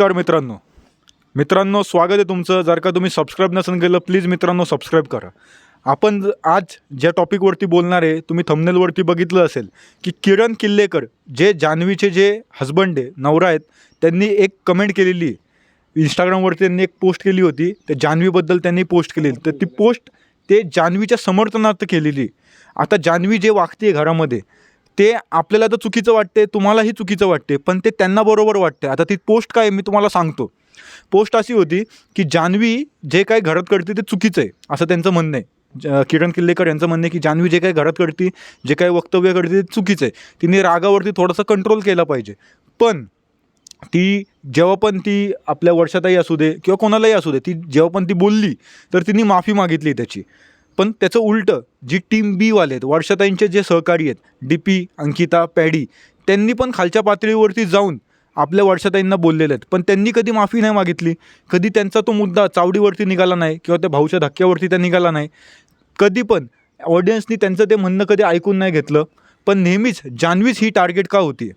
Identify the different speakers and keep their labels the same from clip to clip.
Speaker 1: नमस्कार मित्रांनो मित्रांनो स्वागत आहे तुमचं. जर का तुम्ही सबस्क्राईब नसेल केलं प्लीज मित्रांनो सबस्क्राईब करा. आपण आज ज्या टॉपिकवरती बोलणार आहे तुम्ही थंबनेलवरती बघितलं असेल की किरण किल्लेकर जे जान्हवीचे जे हजबंड आहे नवरा आहेत त्यांनी एक कमेंट केलेली. आहे इंस्टाग्रामवरती त्यांनी एक पोस्ट केली होती त्या जान्हवीबद्दल त्यांनी पोस्ट केलेली तर ती पोस्ट ते जान्हवीच्या समर्थनार्थ केलेली. आता जान्हवी जे वागते घरामध्ये ते आपल्याला तर चुकीचं वाटते तुम्हालाही चुकीचं वाटते पण ते त्यांना बरोबर वाटते आता ती पोस्ट काय मी तुम्हाला सांगतो. पोस्ट अशी होती की जान्हवी जे काय घरात करते ते चुकीचं आहे असं त्यांचं म्हणणं आहे. ज- किरण किल्लेकर यांचं म्हणणं आहे की जान्हवी जे काही घरात करते जे काही वक्तव्य करते ते चुकीचं आहे. तिने रागावरती थोडंसं कंट्रोल केला पाहिजे. पण ती जेव्हा पण ती आपल्या वर्षातही असू दे किंवा कोणालाही असू दे ती जेव्हा पण ती बोलली तर तिने माफी मागितली त्याची. पण त्याचं उलटं जी टीम बीवाले आहेत वर्षाताईंचे जे सहकारी आहेत डी पी अंकिता पॅडी त्यांनी पण खालच्या पातळीवरती जाऊन आपल्या वर्षाताईंना बोललेले आहेत. पण त्यांनी कधी माफी नाही मागितली. कधी त्यांचा तो मुद्दा चावडीवरती निघाला नाही किंवा त्या भाऊच्या धक्क्यावरती त्या निघाला नाही. कधी पण ऑडियन्सनी त्यांचं ते म्हणणं कधी ऐकून नाही घेतलं. पण नेहमीच जान्हवीच ही टार्गेट का होती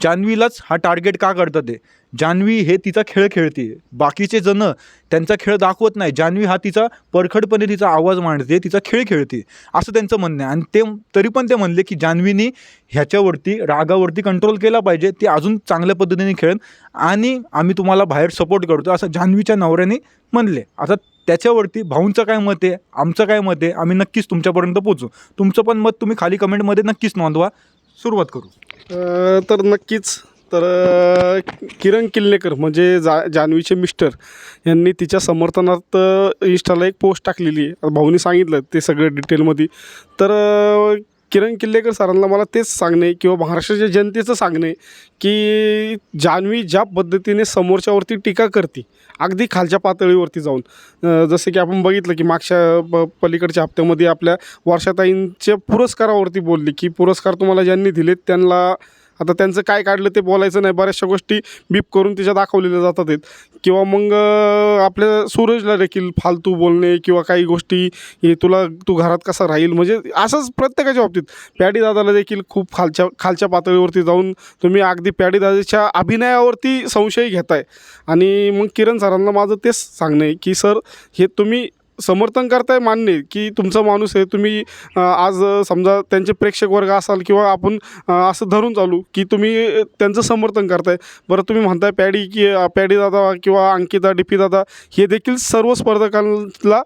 Speaker 1: जान्हवीलाच हा टार्गेट का करतं ते? जान्हवी हे तिचा खेळ खेळते बाकीचे जण त्यांचा खेळ दाखवत नाही. जान्हवी हा तिचा परखडपणे तिचा आवाज मांडते तिचा खेळ खेळते. असं त्यांचं म्हणणं आहे. आणि ते तरी पण ते म्हणले की जान्हवीने ह्याच्यावरती रागावरती कंट्रोल केला पाहिजे. ती अजून चांगल्या पद्धतीने खेळेल. आणि आम्ही तुम्हाला बाहेर सपोर्ट करतो असं जान्हवीच्या नवऱ्याने म्हणले. आता त्याच्यावरती भाऊंचं काय मत आहे? आमचं काय मत आहे? आम्ही नक्कीच तुमच्यापर्यंत पोचू तुमचं पण मत तुम्ही खाली कमेंटमध्ये नक्कीच नोंदवा. सुरुवात करू.
Speaker 2: तर नक्कीच. तर किरण किल्लेकर म्हणजे जा जान्हवीचे मिस्टर यांनी तिच्या समर्थनार्थ इन्स्टाला एक पोस्ट टाकलेली आहे. भाऊनी सांगितलं ते सगळं डिटेलमध्ये तर किरण किल्लेकर सरांना मला तेच सांगणे किंवा महाराष्ट्राच्या जनतेचं सांगणे की जान्हवी ज्या पद्धतीने समोरच्यावरती टीका करते अगदी खालच्या पातळीवरती जाऊन. जसे जसं की आपण बघितलं की मागच्या प पलीकडच्या हप्त्यामध्ये आपल्या वर्षाताईंच्या पुरस्कारावरती बोलली की पुरस्कार तुम्हाला ज्यांनी दिलेत त्यांना आता त्यांचं काय काढलं ते बोलायचं नाही. बऱ्याचशा गोष्टी बीप करून तिच्या दाखवलेल्या जातात आहेत. किंवा मग आपल्या सूरजला देखील फालतू बोलणे किंवा काही गोष्टी हे तुला तू घरात कसा राहील? म्हणजे असंच प्रत्येकाच्या बाबतीत. पॅडी दादाला देखील खूप खालच्या खालच्या पातळीवरती जाऊन तुम्ही अगदी पॅडी दादाच्या अभिनयावरती संशय घेताय. आणि मग किरण सरांना माझं तेच सांगणं आहे की सर हे तुम्ही समर्थन करताय मान्य की तुमचा माणूस आहे तुम्ही आज समजा त्यांचे प्रेक्षक वर्ग असाल किंवा आपण असं धरून चालू की तुम्ही त्यांचं समर्थन करताय. बरं तुम्ही म्हणताय पॅडी की पॅडी दादा किंवा अंकिता डी पी दादा हे देखील सर्व स्पर्धकांना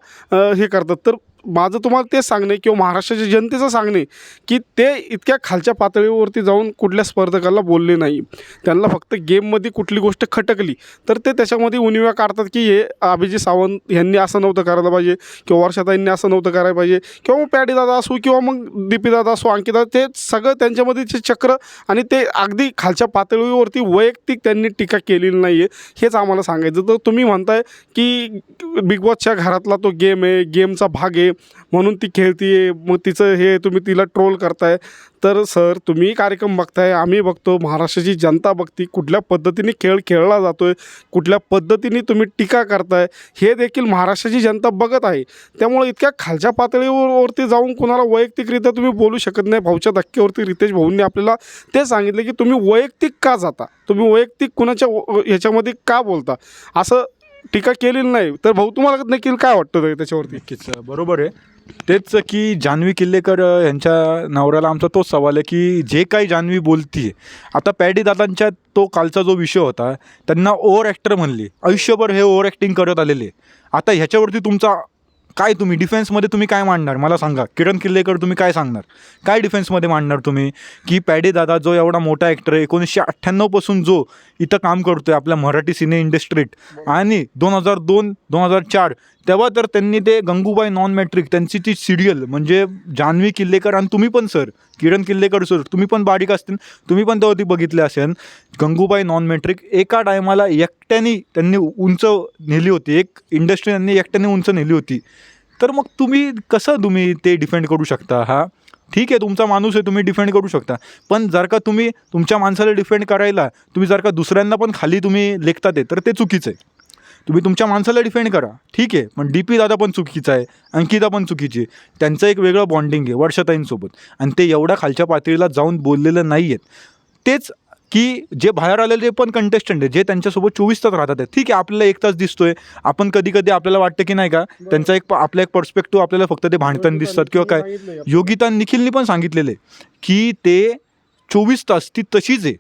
Speaker 2: हे करतात. तर माझं तुम्हाला तेच सांगणे किंवा महाराष्ट्राच्या जनतेचं सांगणे की ते इतक्या खालच्या पातळीवरती जाऊन कुठल्या स्पर्धकाला बोलले नाही. त्यांना फक्त गेममध्ये कुठली गोष्ट खटकली. तर ते त्याच्यामध्ये उणिव्या काढतात की हे अभिजित सावंत यांनी असं नव्हतं करायला पाहिजे किंवा वर्षाताईंनी असं नव्हतं करायला पाहिजे किंवा मग पॅडीदादा असो किंवा मग दीपीदादा असो अंकिता ते सगळं त्यांच्यामध्ये जे चक्र आणि ते अगदी खालच्या पातळीवरती वैयक्तिक त्यांनी टीका केलेली नाही आहे हेच आम्हाला सांगायचं. तर तुम्ही म्हणताय की बिग बॉसच्या घरातला तो गेम आहे गेमचा भाग आहे. म्हणून ती खेळतीये मग तिचं हे तुम्ही तिला ट्रोल करताय. तर सर तुम्ही कार्यक्रम बघताय आम्ही बघतो महाराष्ट्राची जनता बघती कुठल्या पद्धतीने खेळ खेळला जातोय कुठल्या पद्धतीने तुम्ही टीका करताय हे देखील महाराष्ट्राची जनता बघत आहे. त्यामुळे इतक्या खालच्या पातळीवरती जाऊन कोणाला वैयक्तिकरित्या तुम्ही बोलू शकत नाही भाऊच्या धक्क्यावरती रितेश भाऊंनी आपल्याला ते सांगितलं की तुम्ही वैयक्तिक का जाता? तुम्ही वैयक्तिक कुणाच्या ह्याच्यामध्ये का बोलता? असं टीका केलेली नाही. तर भाऊ तुम्हाला देखील काय वाटतं त्याच्यावरती?
Speaker 1: नक्कीच बरोबर आहे. तेच की जान्हवी किल्लेकर यांच्या नवऱ्याला आमचा तोच सवाल आहे की जे काही जान्हवी बोलती आता पॅडी दादांच्या तो कालचा जो विषय होता त्यांना ओव्हर ॲक्टर म्हणले. आयुष्यभर हे ओव्हर ॲक्टिंग करत आलेले. आता ह्याच्यावरती तुमचा काय तुम्ही डिफेन्समध्ये तुम्ही काय मांडणार? मला सांगा. किरण किल्लेकर तुम्ही काय सांगणार? काय डिफेन्समध्ये मांडणार तुम्ही? की पॅडे दादा जो एवढा मोठा ॲक्टर आहे एकोणीसशे अठ्ठ्याण्णवपासून जो इथं काम करतो आहे आपल्या मराठी सिने इंडस्ट्रीत आणि दोन हजार दोन दोन हजार चार तेव्हा तर त्यांनी ते गंगूबाई नॉन मॅट्रिक त्यांची ती सिरियल म्हणजे जान्हवी किल्लेकर आणि तुम्ही पण सर किरण किल्लेकर सर तुम्ही पण बारीक असतील तुम्ही पण तेव्हा ती बघितली असेल. गंगूबाई नॉन मॅट्रिक एका टायमाला एकट्याने त्यांनी उंच नेली होती. एक इंडस्ट्री त्यांनी एकट्याने उंच नेली होती. तर मग तुम्ही कसं तुम्ही ते डिफेंड करू शकता हा? ठीक आहे तुमचा माणूस आहे तुम्ही डिफेंड करू शकता. पण जर का तुम्ही तुमच्या माणसाला डिफेंड करायला तुम्ही जर का दुसऱ्यांना पण खाली तुम्ही लेखता ते तर ते चुकीचं आहे. तुम्ही तुमच्या माणसाला डिफेंड करा ठीक आहे. पण डी पी दादा पण चुकीचा आहे अंकिता पण चुकीची आहे. त्यांचं एक वेगळं बॉन्डिंग आहे वर्षाताईंसोबत. आणि ते एवढ्या खालच्या पातळीला जाऊन बोललेलं नाही आहेत तेच की जे बाहेर आलेले पण कंटेस्टंट आहे जे त्यांच्यासोबत चोवीस तास राहतात. ठीक आहे आपल्याला एक तास दिसतोय. आपण कधी कधी आपल्याला वाटतं की नाही का त्यांचा एक आपला एक पर्स्पेक्टिव्ह आपल्याला फक्त ते भांडताना दिसतात किंवा काय. योगिता निखिलनी पण सांगितलेले की ते चोवीस तास ती तशीच आहे.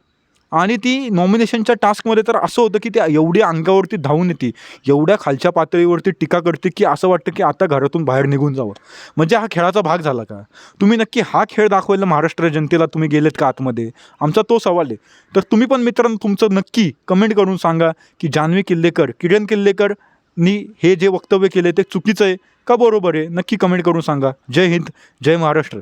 Speaker 1: आणि ती नॉमिनेशनच्या टास्कमध्ये तर असं होतं की ती एवढी अंगावरती धावून येते एवढ्या खालच्या पातळीवरती टीका करते की असं वाटतं की आता घरातून बाहेर निघून जावं. म्हणजे हा खेळाचा भाग झाला का? तुम्ही नक्की हा खेळ दाखवायला महाराष्ट्र जनतेला तुम्ही गेलेत का आतमध्ये? आमचा तो सवाल आहे. तर तुम्ही पण मित्रांनो तुमचं नक्की कमेंट करून सांगा की जान्हवी किल्लेकर किरण किल्लेकर नी हे जे वक्तव्य केले ते चुकीचं आहे का बरोबर आहे? नक्की कमेंट करून सांगा. जय हिंद जय महाराष्ट्र.